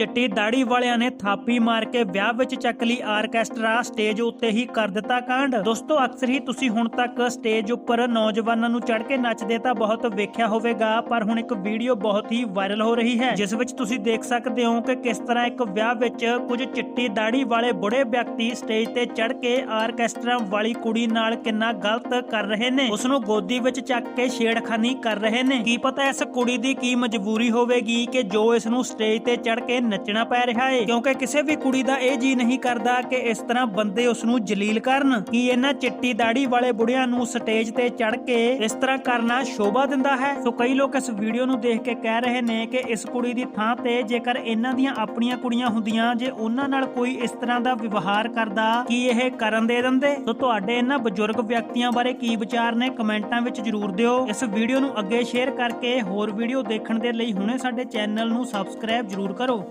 ਚਿੱਟੀ ਦਾੜੀ ਵਾਲਿਆਂ ਨੇ ਥਾਪੀ ਮਾਰ ਕੇ ਵਿਆਹ ਵਿੱਚ ਚੱਕ ਲਈ ਆਰਕੈਸਟਰਾ, ਸਟੇਜ ਉੱਤੇ ਹੀ ਕਰ ਦਿੱਤਾ ਕਾਂਡ। ਦੋਸਤੋ, ਅਕਸਰ ਹੀ ਤੁਸੀਂ ਹੁਣ ਤੱਕ ਸਟੇਜ ਉੱਪਰ ਨੌਜਵਾਨਾਂ ਨੂੰ ਚੜ ਕੇ ਨੱਚਦੇ ਤਾਂ ਬਹੁਤ ਵੇਖਿਆ ਹੋਵੇਗਾ, ਪਰ ਹੁਣ ਇੱਕ ਵੀਡੀਓ ਬਹੁਤ ਹੀ ਵਾਇਰਲ ਹੋ ਰਹੀ ਹੈ, ਜਿਸ ਵਿੱਚ ਤੁਸੀਂ ਦੇਖ ਸਕਦੇ ਹੋ ਕਿ ਕਿਸ ਤਰ੍ਹਾਂ ਇੱਕ ਵਿਆਹ ਵਿੱਚ ਕੁਝ ਚਿੱਟੀ ਦਾੜੀ ਵਾਲੇ ਬੁੜੇ ਵਿਅਕਤੀ ਸਟੇਜ ਤੇ ਚੜ ਕੇ ਆਰਕੈਸਟਰਾ ਵਾਲੀ ਕੁੜੀ ਨਾਲ ਕਿੰਨਾ ਗਲਤ ਕਰ ਰਹੇ ਨੇ ਉਸ ਨੂੰ ਗੋਦੀ ਵਿੱਚ ਚੱਕ ਕੇ ਛੇੜਖਾਨੀ ਕਰ ਰਹੇ ਨੇ। ਕੀ ਪਤਾ ਇਸ ਕੁੜੀ ਦੀ ਕੀ ਮਜਬੂਰੀ ਹੋਵੇਗੀ ਕਿ ਜੋ ਇਸ ਨੂੰ ਸਟੇਜ ਤੇ ਚੜ ਕੇ ਨੱਚਣਾ ਪੈ ਰਿਹਾ ਏ। ਕਿਉਂਕਿ ਕਿਸੇ ਵੀ ਕੁੜੀ ਦਾ ਇਹ ਜੀ ਨਹੀਂ ਕਰਦਾ ਕਿ ਇਸ ਤਰ੍ਹਾਂ ਬੰਦੇ ਉਸ ਨੂੰ ਜਲੀਲ ਕਰਨ। ਕੀ ਇਹਨਾਂ ਚਿੱਟੀ ਦਾੜੀ ਵਾਲੇ ਬੁੜਿਆਂ ਨੂੰ ਸਟੇਜ ਤੇ ਚੜ ਕੇ ਇਸ ਤਰ੍ਹਾਂ ਕਰਨਾ ਸ਼ੋਭਾ ਦਿੰਦਾ ਹੈ? ਸੋ ਕਈ ਲੋਕ ਇਸ ਵੀਡੀਓ ਨੂੰ ਦੇਖ ਕੇ ਕਹਿ ਰਹੇ ਨੇ ਕਿ ਇਸ ਕੁੜੀ ਦੀ ਥਾਂ ਤੇ ਜੇਕਰ ਇਹਨਾਂ ਦੀਆਂ ਆਪਣੀਆਂ ਕੁੜੀਆਂ ਹੁੰਦੀਆਂ, ਜੇ ਉਹਨਾਂ ਨਾਲ ਕੋਈ ਇਸ ਤਰ੍ਹਾਂ ਦਾ ਵਿਵਹਾਰ ਕਰਦਾ, ਕੀ ਇਹ ਕਰਨ ਦੇ ਦਿੰਦੇ? ਸੋ ਤੁਹਾਡੇ ਇਹਨਾਂ ਬਜ਼ੁਰਗ ਵਿਅਕਤੀਆਂ ਬਾਰੇ ਕੀ ਵਿਚਾਰ ਨੇ ਕਮੈਂਟਾਂ ਵਿੱਚ ਜਰੂਰ ਦਿਓ। ਇਸ ਵੀਡੀਓ ਨੂੰ ਅੱਗੇ ਸ਼ੇਅਰ ਕਰਕੇ ਹੋਰ ਵੀਡੀਓ ਦੇਖਣ ਦੇ ਲਈ ਹੁਣੇ ਸਾਡੇ ਚੈਨਲ ਨੂੰ ਸਬਸਕ੍ਰਾਈਬ ਜਰੂਰ ਕਰੋ।